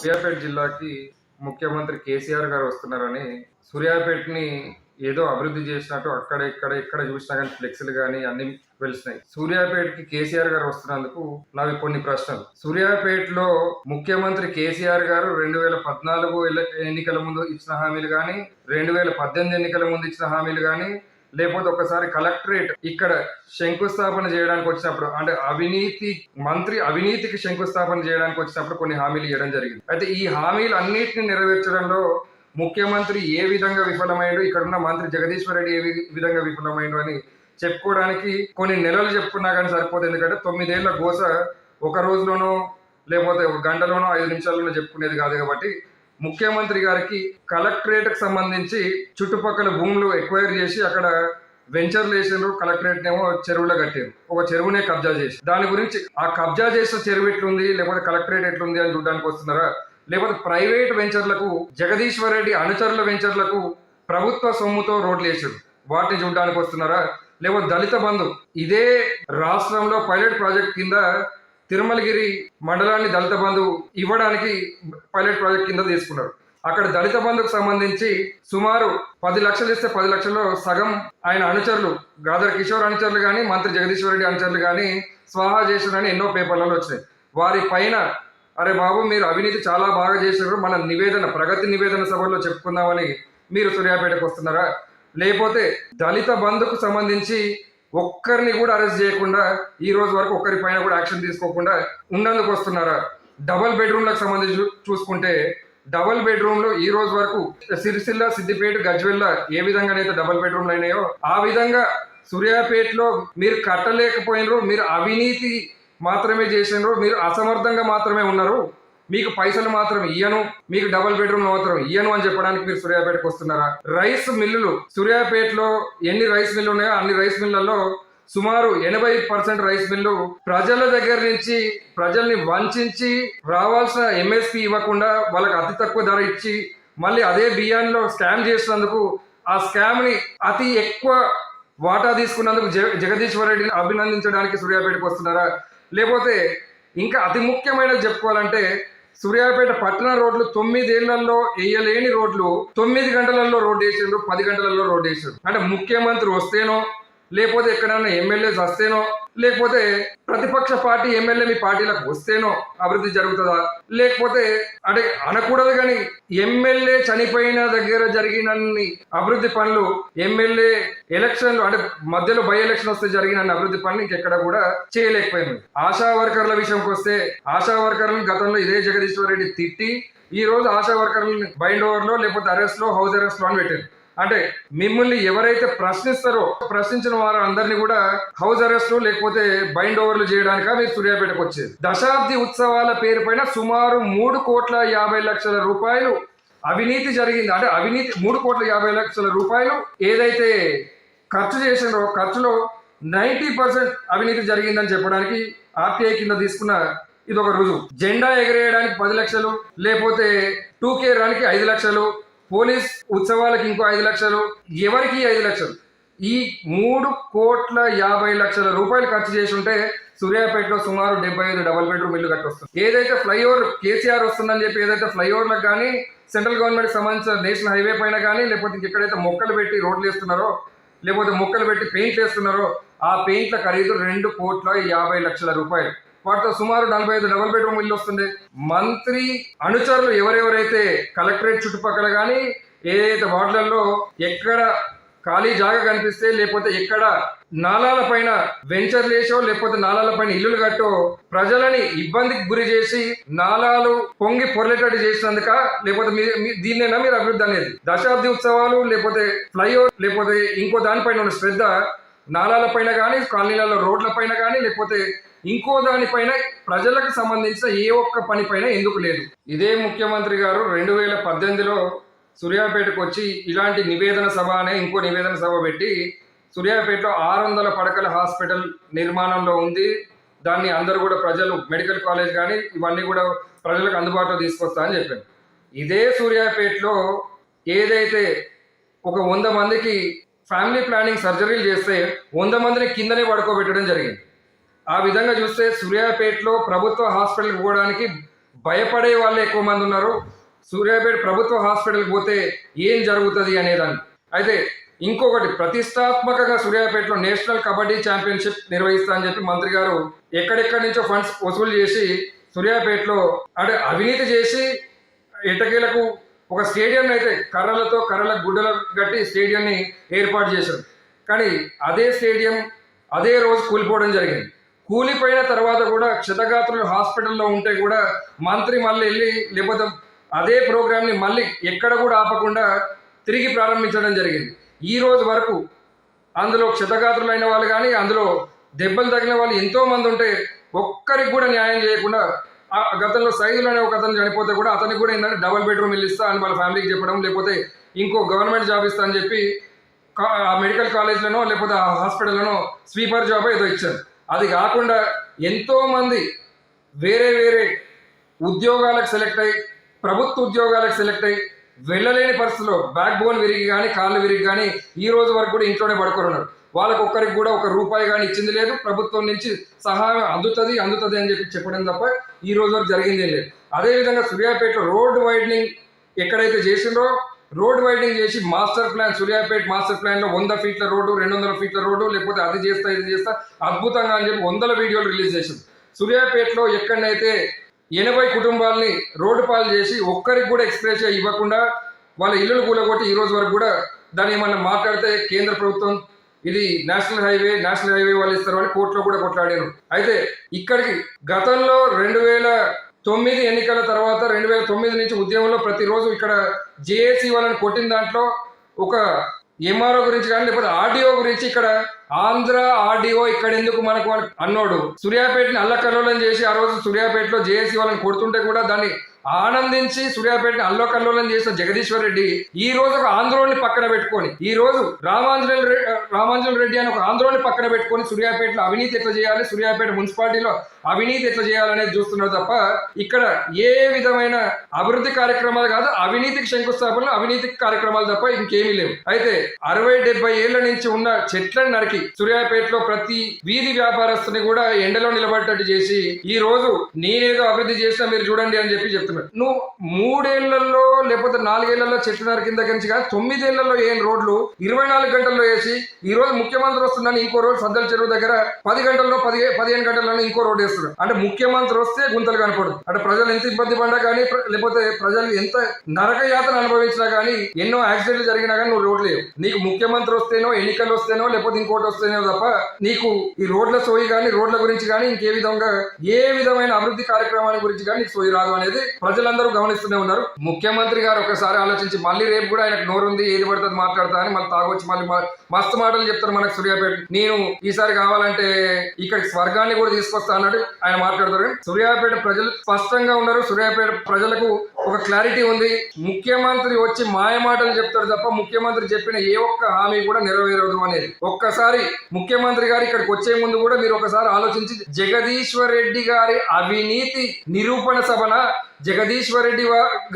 సూర్యాపేట జిల్లాకి ముఖ్యమంత్రి కేసీఆర్ గారు వస్తున్నారని సూర్యాపేటని ఏదో అభివృద్ధి చేసినట్టు అక్కడ ఇక్కడ ఇక్కడ చూసినా కానీ ఫ్లెక్స్లు కానీ అన్ని వెలిసినాయి. సూర్యాపేటకి కేసీఆర్ గారు వస్తున్నందుకు నావి కొన్ని ప్రశ్నలు. సూర్యాపేటలో ముఖ్యమంత్రి కేసీఆర్ గారు రెండు వేల పద్నాలుగు ఎన్నికల ముందు ఇచ్చిన హామీలు కానీ రెండు వేల పద్దెనిమిది ఎన్నికల ముందు ఇచ్చిన హామీలు కానీ లేకపోతే ఒకసారి కలెక్టరేట్ ఇక్కడ శంకుస్థాపన చేయడానికి వచ్చినప్పుడు అంటే అవినీతి మంత్రి అవినీతికి శంకుస్థాపన చేయడానికి వచ్చినప్పుడు కొన్ని హామీలు ఇవ్వడం జరిగింది. అయితే ఈ హామీలు అన్నిటిని నెరవేర్చడంలో ముఖ్యమంత్రి ఏ విధంగా విఫలమైండు ఇక్కడ ఉన్న మంత్రి జగదీశ్వర్ రెడ్డి ఏ విధంగా విఫలమైండు అని చెప్పుకోవడానికి కొన్ని నెలలు చెప్పుకున్నా కానీ సరిపోతుంది ఎందుకంటే తొమ్మిదేళ్ళ గోస ఒక రోజులోనో లేకపోతే ఒక గంటలోనో ఐదు నిమిషాల్లోనో చెప్పుకునేది కాదు కాబట్టి ముఖ్యమంత్రి గారికి కలెక్టరేట్కి సంబంధించి చుట్టుపక్కల భూములు ఎక్వైర్ చేసి అక్కడ వెంచర్లు వేసారు కలెక్టరేట్ ఏమో చెరువులో కట్టారు ఒక చెరువునే కబ్జా చేసి. దాని గురించి ఆ కబ్జా చేసిన చెరువు ఎట్లుంది లేకపోతే కలెక్టరేట్ ఎట్లుంది అని చూడడానికి వస్తున్నారా? లేకపోతే ప్రైవేట్ వెంచర్లకు జగదీశ్వర్ రెడ్డి అనుచరుల వెంచర్లకు ప్రభుత్వ సొమ్ముతో రోడ్లు వేసారు వాటిని చూడడానికి వస్తున్నారా? లేకపోతే దళిత బంధు. ఇదే రాష్ట్రంలో పైలట్ ప్రాజెక్ట్ కింద తిరుమలగిరి మండలాన్ని దళిత బంధు ఇవ్వడానికి పైలట్ ప్రాజెక్ట్ కింద తీసుకున్నారు. అక్కడ దళిత బంధుకు సంబంధించి సుమారు పది లక్షలు ఇస్తే పది లక్షల్లో సగం ఆయన అనుచరులు గాదర్ కిషోర్ అనుచరులు కానీ మంత్రి జగదీశ్వర్ రెడ్డి అనుచరులు కానీ స్వాహా చేశారని ఎన్నో పేపర్లలో వచ్చినాయి. వారి పైన అరే బాబు మీరు అవినీతి చాలా బాగా చేశారు. మన నివేదన ప్రగతి నివేదన సభలో చెప్పుకుందామని మీరు సూర్యాపేటకు వస్తున్నారా? లేకపోతే దళిత బంధుకు సంబంధించి ఒక్కరిని కూడా అరెస్ట్ చేయకుండా ఈ రోజు వరకు ఒక్కరి పైన కూడా యాక్షన్ తీసుకోకుండా ఉన్నందుకు వస్తున్నారా? డబల్ బెడ్రూమ్లకు సంబంధించి చూసుకుంటే డబల్ బెడ్రూమ్లో ఈ రోజు వరకు సిరిసిల్ల సిద్దిపేట గజ్వెల్ల ఏ విధంగానైతే డబల్ బెడ్రూమ్లు అయినాయో ఆ విధంగా సూర్యాపేటలో మీరు కట్టలేకపోయినరు మీరు అవినీతి మాత్రమే చేసినారు మీరు అసమర్థంగా మాత్రమే ఉన్నారు మీకు పైసలు మాత్రం ఇయ్యను మీకు డబుల్ బెడ్రూమ్ మాత్రం ఇయ్యను అని చెప్పడానికి మీరు సూర్యాపేటకు వస్తున్నారా? రైస్ మిల్లులు సూర్యాపేటలో ఎన్ని రైస్ మిల్లు ఉన్నాయో అన్ని రైస్ మిల్లులలో సుమారు ఎనభై పర్సెంట్ రైస్ మిల్లు ప్రజల దగ్గర నుంచి ప్రజల్ని వంచి రావాల్సిన ఎంఎస్పి ఇవ్వకుండా వాళ్ళకి అతి తక్కువ ధర ఇచ్చి మళ్ళీ అదే బియ్యాన్లో స్కామ్ చేసినందుకు ఆ స్కామ్ని అతి ఎక్కువ వాటా తీసుకున్నందుకు జగ జగదీశ్వర్ రెడ్డిని అభినందించడానికి సూర్యాపేటకు వస్తున్నారా? లేకపోతే ఇంకా అతి ముఖ్యమైనది చెప్పుకోవాలంటే సూర్యాపేట పట్టణ రోడ్లు తొమ్మిదేళ్ళలో వేయలేని రోడ్లు తొమ్మిది గంటలలో రోడ్ వేసిండ్రు పది గంటలలో రోడ్ వేసిండ్రు. అంటే ముఖ్యమంత్రి వస్తేనో లేకపోతే ఎక్కడైనా ఎమ్మెల్యేస్ వస్తేనో లేకపోతే ప్రతిపక్ష పార్టీ ఎమ్మెల్యే మీ పార్టీలకు వస్తేనో అభివృద్ధి జరుగుతుందా? లేకపోతే అంటే అనకూడదు కానీ ఎమ్మెల్యే చనిపోయిన దగ్గర జరిగినన్ని అభివృద్ధి పనులు ఎమ్మెల్యే ఎలక్షన్లు అంటే మధ్యలో బై ఎలక్షన్ వస్తే జరిగిన అభివృద్ధి పనులు ఇంకెక్కడ కూడా చేయలేకపోయింది ఆశా వర్కర్ల విషయంకి వస్తే ఆశా వర్కర్లను గతంలో ఇదే జగదీశ్వర్ రెడ్డి తిట్టి ఈ రోజు ఆశా వర్కర్లను బైండ్ ఓవర్లో లేకపోతే అరెస్ట్లో హౌస్ అరెస్ట్లో అని పెట్టారు. అంటే మిమ్మల్ని ఎవరైతే ప్రశ్నిస్తారో ప్రశ్నించిన వారు అందరినీ కూడా హౌస్ అరెస్ట్ లేకపోతే బైండ్ ఓవర్లు చేయడానిక మీరు సూర్యాపేటకు వచ్చేది. దశాబ్ది ఉత్సవాల పేరుపైన సుమారు మూడు కోట్ల యాభై లక్షల రూపాయలు అవినీతి జరిగింది. అంటే అవినీతి మూడు కోట్ల యాభై లక్షల రూపాయలు ఏదైతే ఖర్చు చేసినారో ఖర్చులో నైంటీ పర్సెంట్ అవినీతి జరిగిందని చెప్పడానికి ఆర్టీఐ కింద తీసుకున్న ఇది ఒక రుజువు. జెండా ఎగరేయడానికి పది లక్షలు లేకపోతే టూ కే రానికి ఐదు లక్షలు పోలీస్ ఉత్సవాలకి ఇంకో ఐదు లక్షలు ఎవరికి ఐదు లక్షలు? ఈ మూడు కోట్ల యాభై లక్షల రూపాయలు ఖర్చు చేసి ఉంటే సూర్యాపేటలో సుమారు డెబ్బై ఐదు డబల్ బెడ్రూమ్ ఇల్లు కట్టొస్తుంది. ఏదైతే ఫ్లైఓవర్ కేసీఆర్ వస్తుందని చెప్పి ఏదైతే ఫ్లైఓవర్లకు కానీ సెంట్రల్ గవర్నమెంట్ సంబంధించిన నేషనల్ హైవే పైన కానీ లేకపోతే ఇంకెక్కడైతే మొక్కలు పెట్టి రోడ్లు వేస్తున్నారో లేకపోతే మొక్కలు పెట్టి పెయింట్ వేస్తున్నారో ఆ పెయింట్ల ఖరీదు రెండు కోట్ల యాభై లక్షల రూపాయలు. వాటితో సుమారు నలభై ఐదు డబుల్ బెడ్రూమ్ ఇల్లు వస్తుంది. మంత్రి అనుచరులు ఎవరెవరైతే కలెక్టరేట్ చుట్టుపక్కల కానీ ఏదైతే వార్డులలో ఎక్కడ ఖాళీ జాగా కనిపిస్తే లేకపోతే ఎక్కడ నాలాల పైన వెంచర్ లేచో లేకపోతే నాలాల పైన ఇల్లులు కట్టో ప్రజలని ఇబ్బందికి గురి చేసి నాలాలు పొంగి పొరలేటట్టు చేసినందుక లేకపోతే మీ మీరు అభివృద్ధి అనేది? దశాబ్ది ఉత్సవాలు లేకపోతే ఫ్లైఓవర్ లేకపోతే ఇంకో దానిపైన ఉన్న శ్రద్ధ నాలాల పైన కానీ కాలనీలలో రోడ్ల పైన కానీ లేకపోతే ఇంకో దానిపైన ప్రజలకు సంబంధించిన ఏ ఒక్క పనిపైన ఎందుకు లేదు. ఇదే ముఖ్యమంత్రి గారు రెండు వేల పద్దెనిమిదిలో సూర్యాపేటకు వచ్చి ఇలాంటి నివేదన సభ అనే ఇంకో నివేదన సభ పెట్టి సూర్యాపేటలో ఆరు వందల పడకల హాస్పిటల్ నిర్మాణంలో ఉంది. దాన్ని అందరూ కూడా ప్రజలు మెడికల్ కాలేజ్ కానీ ఇవన్నీ కూడా ప్రజలకు అందుబాటులో తీసుకొస్తా అని చెప్పారు. ఇదే సూర్యాపేటలో ఏదైతే ఒక వంద మందికి ఫ్యామిలీ ప్లానింగ్ సర్జరీలు చేస్తే వంద మందిని కిందనే పడుకోబెట్టడం జరిగింది. ఆ విధంగా చూస్తే సూర్యాపేటలో ప్రభుత్వ హాస్పిటల్కి పోవడానికి భయపడే వాళ్ళే ఎక్కువ మంది ఉన్నారు. సూర్యాపేట ప్రభుత్వ హాస్పిటల్కి పోతే ఏం జరుగుతుంది అనేదాన్ని. అయితే ఇంకొకటి ప్రతిష్టాత్మకంగా సూర్యాపేటలో నేషనల్ కబడ్డీ ఛాంపియన్షిప్ నిర్వహిస్తా అని చెప్పి మంత్రి గారు ఎక్కడెక్కడి నుంచో ఫండ్స్ వసూలు చేసి సూర్యాపేటలో అంటే అవినీతి చేసి ఇటకీలకు ఒక స్టేడియం అయితే కర్రలతో కర్రల గుడ్డలు కట్టి స్టేడియంని ఏర్పాటు చేశారు. కానీ అదే స్టేడియం అదే రోజు కూలిపోవడం జరిగింది. కూలిపోయిన తర్వాత కూడా క్షతగాత్రులు హాస్పిటల్లో ఉంటే కూడా మంత్రి మళ్ళీ వెళ్ళి లేకపోతే అదే ప్రోగ్రామ్ని మళ్ళీ ఎక్కడ కూడా ఆపకుండా తిరిగి ప్రారంభించడం జరిగింది. ఈ రోజు వరకు అందులో క్షతగాత్రులైన వాళ్ళు కానీ అందులో దెబ్బలు తగిన వాళ్ళు ఎంతోమంది ఉంటే ఒక్కరికి కూడా న్యాయం చేయకుండా ఆ గతంలో సైజులు అనే ఒక అతను చనిపోతే కూడా అతనికి కూడా ఏంటంటే డబుల్ బెడ్రూమ్ ఇల్లు ఇస్తా అని వాళ్ళ ఫ్యామిలీకి చెప్పడం లేకపోతే ఇంకో గవర్నమెంట్ జాబ్ ఇస్తా అని చెప్పి కా- ఆ మెడికల్ కాలేజ్లోనో లేకపోతే ఆ హాస్పిటల్లోనో స్వీపర్ జాబ్ ఏదో ఇచ్చారు. అది కాకుండా ఎంతో మంది వేరే వేరే ఉద్యోగాలకు సెలెక్ట్ అయ్యి ప్రభుత్వ ఉద్యోగాలకు సెలెక్ట్ అయ్యి వెళ్ళలేని పరిస్థితిలో బ్యాక్ బోన్ విరిగి కానీ కాళ్ళు విరిగి కానీ ఈ రోజు వరకు కూడా ఇంట్లోనే పడుకొని ఉన్నారు వాళ్ళకి ఒక్కరికి కూడా ఒక రూపాయి కానీ ఇచ్చింది లేదు. ప్రభుత్వం నుంచి సహాయం అందుతుంది అందుతుంది అని చెప్పి చెప్పడం తప్ప ఈ రోజు వరకు జరిగింది లేదు. అదేవిధంగా సూర్యాపేటలో రోడ్డు వైడనింగ్ ఎక్కడైతే చేసిందో రోడ్ వైడింగ్ చేసి మాస్టర్ ప్లాన్ సూర్యాపేట మాస్టర్ ప్లాన్లో వంద ఫీట్ల రోడ్డు రెండు వందల ఫీట్ల రోడ్డు లేకపోతే అది చేస్తా ఇది చేస్తా అద్భుతంగా అని చెప్పి వందల వీడియోలు రిలీజ్ చేసింది. సూర్యాపేటలో ఎక్కడనైతే ఎనభై కుటుంబాలని రోడ్డు పాలు చేసి ఒక్కరికి కూడా ఎక్స్ప్రెస్ ఇవ్వకుండా వాళ్ళ ఇల్లులు కూలగొట్టి ఈ రోజు వరకు కూడా దాన్ని ఏమన్నా మాట్లాడితే కేంద్ర ప్రభుత్వం ఇది నేషనల్ హైవే నేషనల్ హైవే వాళ్ళు ఇస్తారు అని కోర్టులో కూడా కొట్లాడారు. అయితే ఇక్కడికి గతంలో రెండు వేల తొమ్మిది ఎన్నికల తర్వాత రెండు వేల తొమ్మిది నుంచి ఉద్యమంలో ప్రతిరోజు ఇక్కడ జేఏసీ వాళ్ళని కొట్టిన దాంట్లో ఒక ఎంఆర్ఓ గురించి కానీ లేకపోతే ఆర్డీఓ గురించి ఇక్కడ ఆంధ్ర ఆర్డీఓ ఇక్కడ ఎందుకు మనకు అన్నాడు అన్నోడు? సూర్యాపేటని అల్లకల్లోలం చేసి ఆ రోజు సూర్యాపేటలో జేఏసీ వాళ్ళని కొడుతుంటే కూడా దాన్ని ఆనందించి సూర్యాపేటని అల్లకల్లోలం చేసిన జగదీశ్వర్ రెడ్డి ఈ రోజు ఒక ఆంధ్రోని పక్కన పెట్టుకొని ఈ రోజు రామాంజనేయులు రామాంజన రెడ్డి అని ఒక ఆంధ్రోని పక్కన పెట్టుకొని సూర్యాపేటలో అవినీతి ఎట్లా చేయాలి సూర్యాపేట మున్సిపాలిటీలో అవినీతి ఎట్లా చేయాలనేది చూస్తున్నారు తప్ప ఇక్కడ ఏ విధమైన అభివృద్ధి కార్యక్రమాలు కాదు అవినీతికి శంకుస్థాపనలు అవినీతికి కార్యక్రమాలు తప్ప ఇంకేమీ లేవు. అయితే అరవై డెబ్బై ఏళ్ళ నుంచి ఉన్న చెట్లను నరికి సూర్యాపేటలో ప్రతి వీధి వ్యాపారస్తుని కూడా ఎండలో నిలబడేటట్టు చేసి ఈ రోజు నేనేదో అభివృద్ధి చేసినా మీరు చూడండి అని చెప్పి చెప్తున్నాడు నువ్వు మూడేళ్ళలో లేకపోతే నాలుగేళ్ళలో చెట్లు నరికిన దగ్గర నుంచి కానీ తొమ్మిదేళ్ళలో ఏం రోడ్లు ఇరవై నాలుగు గంటల్లో వేసి ఈ రోజు ముఖ్యమంత్రి వస్తుందని ఇంకో రోజు సద్దల చెరువు దగ్గర పది గంటల్లో పది పదిహేను గంటల్లో ఇంకో రోడ్ వేస్తున్నాడు. అంటే ముఖ్యమంత్రి వస్తే గుంతలు కనపడదు. అంటే ప్రజలు ఎంత ఇబ్బంది పడ్డా కానీ లేకపోతే ప్రజలు ఎంత నరక యాతన అనుభవించినా కానీ ఎన్నో యాక్సిడెంట్లు జరిగినా కానీ నువ్వు రోడ్లు లేవు. నీకు ముఖ్యమంత్రి వస్తేనో ఎన్నికలు వస్తేనో లేకపోతే ఇంకోటి వస్తేనో తప్ప నీకు ఈ రోడ్ల సోయి కానీ రోడ్ల గురించి కానీ ఇంకే విధంగా ఏ విధమైన అభివృద్ధి కార్యక్రమాల గురించి కానీ నీకు సోయి రాదు అనేది ప్రజలందరూ గమనిస్తూనే ఉన్నారు. ముఖ్యమంత్రి గారు ఒకసారి ఆలోచించి మళ్ళీ రేపు కూడా ఆయనకు నోరుంది ఏది పడుతుంది మాట్లాడతా అని మళ్ళీ తాగొచ్చి మళ్ళీ మస్తు మాటలు చెప్తారు మనకు సూర్యాపేట. నేను ఈసారి కావాలంటే ఇక్కడికి స్వర్గాన్ని కూడా తీసుకొస్తా అన్నట్టు ఆయన మాట్లాడతారు. సూర్యాపేట ప్రజలు స్పష్టంగా ఉన్నారు. సూర్యాపేట ప్రజలకు ఒక క్లారిటీ ఉంది. ముఖ్యమంత్రి వచ్చి మాయ మాటలు చెప్తాడు తప్ప ముఖ్యమంత్రి చెప్పిన ఏ ఒక్క హామీ కూడా నెరవేరదు అనేది. ఒక్కసారి ముఖ్యమంత్రి గారు ఇక్కడికి వచ్చే ముందు కూడా మీరు ఒకసారి ఆలోచించి జగదీశ్వర్ రెడ్డి గారి అవినీతి నిరూపణ సభన జగదీశ్వర్ రెడ్డి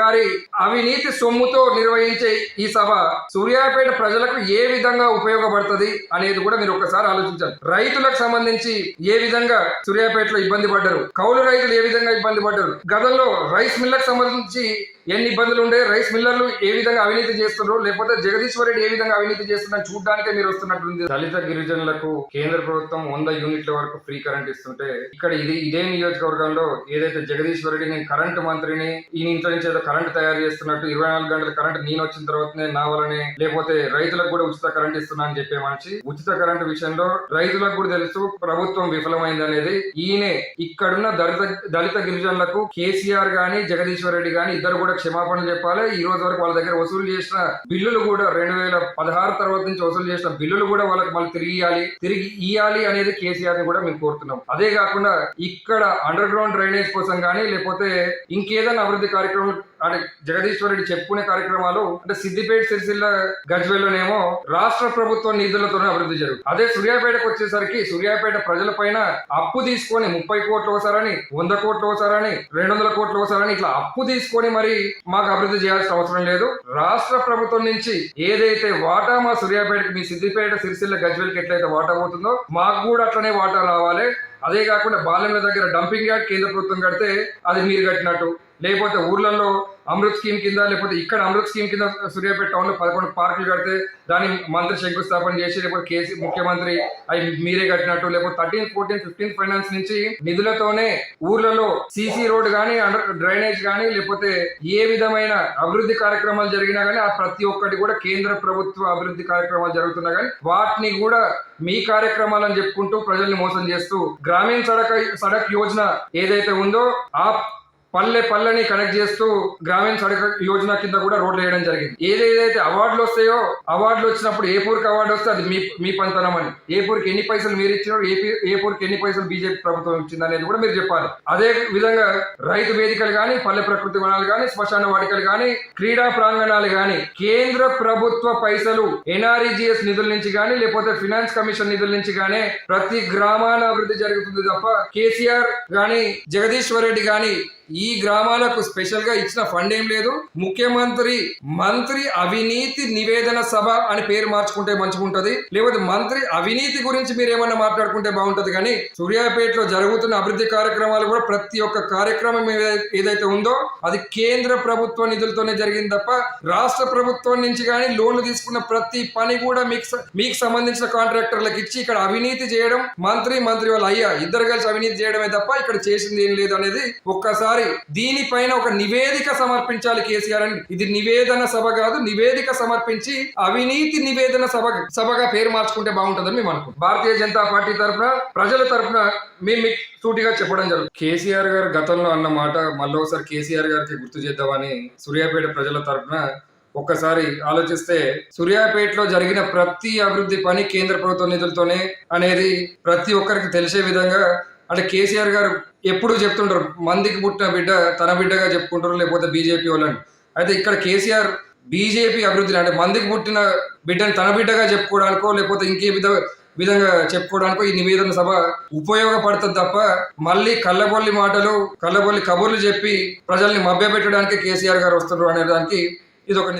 గారి అవినీతి సొమ్ముతో నిర్వహించే ఈ సభ సూర్యాపేట ప్రజలకు ఏ విధంగా ఉపయోగపడుతుంది అనేది కూడా మీరు ఒకసారి ఆలోచించాలి. రైతులకు సంబంధించి ఏ విధంగా సూర్యాపేటలో ఇబ్బంది పడ్డారు? కౌలు రైతులు ఏ విధంగా ఇబ్బంది పడ్డారు? గతంలో రైస్ మిల్లకు సంబంధించి ఎన్ని ఇబ్బందులు ఉండే రైస్ మిల్లర్లు ఏ విధంగా అవినీతి చేస్తున్నారు లేకపోతే జగదీశ్వర్ రెడ్డి ఏ విధంగా అవినీతి చేస్తున్నారు చూడడానికే మీరు వస్తున్నట్టుంది? దళిత గిరిజనులకు కేంద్ర ప్రభుత్వం వంద యూనిట్ల వరకు ఫ్రీ కరెంట్ ఇస్తుంటే ఇక్కడ ఇది ఇదే నియోజకవర్గంలో ఏదైతే జగదీశ్వర్ రెడ్డి నేను కరెంట్ మంత్రిని ఈ ఇంట్లో నుంచి ఏదో కరెంట్ తయారు చేస్తున్నట్టు ఇరవై నాలుగు గంటల కరెంట్ నేను వచ్చిన తర్వాతనే నా వలనే లేకపోతే రైతులకు కూడా ఉచిత కరెంట్ ఇస్తున్నా అని చెప్పే మనిషి. ఉచిత కరెంట్ విషయంలో రైతులకు కూడా తెలుసు ప్రభుత్వం విఫలమైంది అనేది. ఈయనే ఇక్కడున్న దళిత దళిత గిరిజనులకు కేసీఆర్ గాని జగదీశ్వర్ రెడ్డి గాని ఇద్దరు కూడా క్షమాపణలు చెప్పాలి. ఈ రోజు వరకు వాళ్ళ దగ్గర వసూలు చేసిన బిల్లులు కూడా రెండు వేల పదహారు తర్వాత నుంచి వసూలు చేసిన బిల్లులు కూడా వాళ్ళకి మళ్ళీ తిరిగి ఇవ్వాలి. తిరిగి ఇవ్వాలి అనేది కేసీఆర్ని కూడా మేము కోరుతున్నాం. అదే కాకుండా ఇక్కడ అండర్ గ్రౌండ్ డ్రైనేజ్ కోసం కానీ లేకపోతే ఇంకేదైనా అభివృద్ధి కార్యక్రమం అంటే జగదీశ్వర్ రెడ్డి చెప్పుకునే కార్యక్రమాలు అంటే సిద్దిపేట సిరిసిల్ల గజ్వేల్లోనేమో రాష్ట్ర ప్రభుత్వ నిధులతోనే అభివృద్ధి జరుగుతుంది. అదే సూర్యాపేటకు వచ్చేసరికి సూర్యాపేట ప్రజల పైన అప్పు తీసుకొని ముప్పై కోట్లు ఒకసారని వంద కోట్లు ఒకసారని రెండు వందల కోట్లు ఒకసారని ఇట్లా అప్పు తీసుకొని మరి మాకు అభివృద్ధి చేయాల్సిన అవసరం లేదు. రాష్ట్ర ప్రభుత్వం నుంచి ఏదైతే వాటా మా సూర్యాపేటకి మీ సిద్దిపేట సిరిసిల్ల గజ్వేల్కి ఎట్లయితే వాటా పోతుందో మాకు కూడా అట్లనే వాటా రావాలి. అదే కాకుండా బాలెంల దగ్గర డంపింగ్ యార్డ్ కేంద్ర ప్రభుత్వం కడితే అది మీరు కట్టినట్టు. లేకపోతే ఊర్లలో అమృత్ స్కీమ్ కింద లేకపోతే ఇక్కడ అమృత్ స్కీమ్ కింద సూర్యాపేట టౌన్లో పదకొండు పార్కులు కడితే దాని మంత్రి శంకుస్థాపన చేసి లేకపోతే కేసీ ముఖ్యమంత్రి అవి మీరే కట్టినట్టు లేకపోతే థర్టీన్ ఫోర్టీన్ ఫిఫ్టీన్ ఫైనాన్స్ నుంచి నిధులతోనే ఊర్లలో సీసీ రోడ్ కానీ అండర్ డ్రైనేజ్ కానీ లేకపోతే ఏ విధమైన అభివృద్ధి కార్యక్రమాలు జరిగినా కానీ ఆ ప్రతి ఒక్కటి కూడా కేంద్ర ప్రభుత్వ అభివృద్ధి కార్యక్రమాలు జరుగుతున్నా కానీ వాటిని కూడా మీ కార్యక్రమాలని చెప్పుకుంటూ ప్రజల్ని మోసం చేస్తూ గ్రామీణ సడక్ సడక్ యోజన ఏదైతే ఉందో ఆ పల్లె పల్లెని కనెక్ట్ చేస్తూ గ్రామీణ సడక్ యోజన కింద కూడా రోడ్లు వేయడం జరిగింది. ఏదేదైతే అవార్డులు వస్తాయో అవార్డులు వచ్చినప్పుడు ఏ పూర్కి అవార్డు వస్తే అది మీ మీ పనితనం అని. ఏ పూర్కి ఎన్ని పైసలు మీరు ఇచ్చినారు ఏ ఏ పూర్కి ఎన్ని పైసలు బీజేపీ ప్రభుత్వం ఇచ్చింది అనేది కూడా మీరు చెప్పాలి. అదే విధంగా రైతు వేదికలు కానీ పల్లె ప్రకృతి వనాలు కానీ శ్మశాన వాటికలు కానీ క్రీడా ప్రాంగణాలు కానీ కేంద్ర ప్రభుత్వ పైసలు ఎన్ఆర్ఈజిఎస్ నిధుల నుంచి కానీ లేకపోతే ఫినాన్స్ కమిషన్ నిధుల నుంచి కానీ ప్రతి గ్రామాల అభివృద్ధి జరుగుతుంది తప్ప కేసీఆర్ గాని జగదీశ్వర్ రెడ్డి గాని ఈ గ్రామాలకు స్పెషల్గా ఇచ్చిన ఫండ్ ఏం లేదు. ముఖ్యమంత్రి మంత్రి అవినీతి నివేదన సభ అని పేరు మార్చుకుంటే మంచిగుంటది. లేకపోతే మంత్రి అవినీతి గురించి మీరు ఏమన్నా మాట్లాడుకుంటే బాగుంటది. కానీ సూర్యాపేటలో జరుగుతున్న అభివృద్ధి కార్యక్రమాలు కూడా ప్రతి ఒక్క కార్యక్రమం ఏదైతే ఉందో అది కేంద్ర ప్రభుత్వ నిధులతోనే జరిగింది తప్ప రాష్ట్ర ప్రభుత్వం నుంచి కానీ లోన్లు తీసుకున్న ప్రతి పని కూడా మీకు మీకు సంబంధించిన కాంట్రాక్టర్లకు ఇచ్చి ఇక్కడ అవినీతి చేయడం మంత్రి మంత్రి వాళ్ళ అయ్యా ఇద్దరు కలిసి అవినీతి చేయడమే తప్ప ఇక్కడ చేసింది ఏం లేదు అనేది ఒక్కసారి దీనిపైన ఒక నివేదిక సమర్పించాలి కేసీఆర్ అని. ఇది నివేదన సభ కాదు నివేదిక సమర్పించి అవినీతి నివేదన సభ సభగా పేరు మార్చుకుంటే బాగుంటుందని మేము అనుకుంటాం భారతీయ జనతా పార్టీ తరఫున ప్రజల తరఫున మేము సూటిగా చెప్పడం జరుగుతుంది. కేసీఆర్ గారు గతంలో అన్న మాట మళ్ళీ ఒకసారి కేసీఆర్ గారికి గుర్తు చేద్దామని సూర్యాపేట ప్రజల తరఫున ఒక్కసారి ఆలోచిస్తే సూర్యాపేటలో జరిగిన ప్రతి అభివృద్ధి పని కేంద్ర ప్రభుత్వ నిధులతోనే అనేది ప్రతి ఒక్కరికి తెలిసే విధంగా అంటే కేసీఆర్ గారు ఎప్పుడు చెప్తుంటారు మందికి పుట్టిన బిడ్డ తన బిడ్డగా చెప్పుకుంటారు లేకపోతే బీజేపీ వాళ్ళని. అయితే ఇక్కడ కేసీఆర్ బీజేపీ అభివృద్ధిని అంటే మందికి పుట్టిన బిడ్డని తన బిడ్డగా చెప్పుకోవడానికో లేకపోతే ఇంకే విధ విధంగా చెప్పుకోవడానికో ఈ నివేదన సభ ఉపయోగపడుతుంది తప్ప మళ్ళీ కళ్ళబొల్లి మాటలు కళ్ళబొల్లి కబుర్లు చెప్పి ప్రజల్ని మభ్యపెట్టడానికి కేసీఆర్ గారు వస్తున్నారు అనే దానికి ఇది ఒక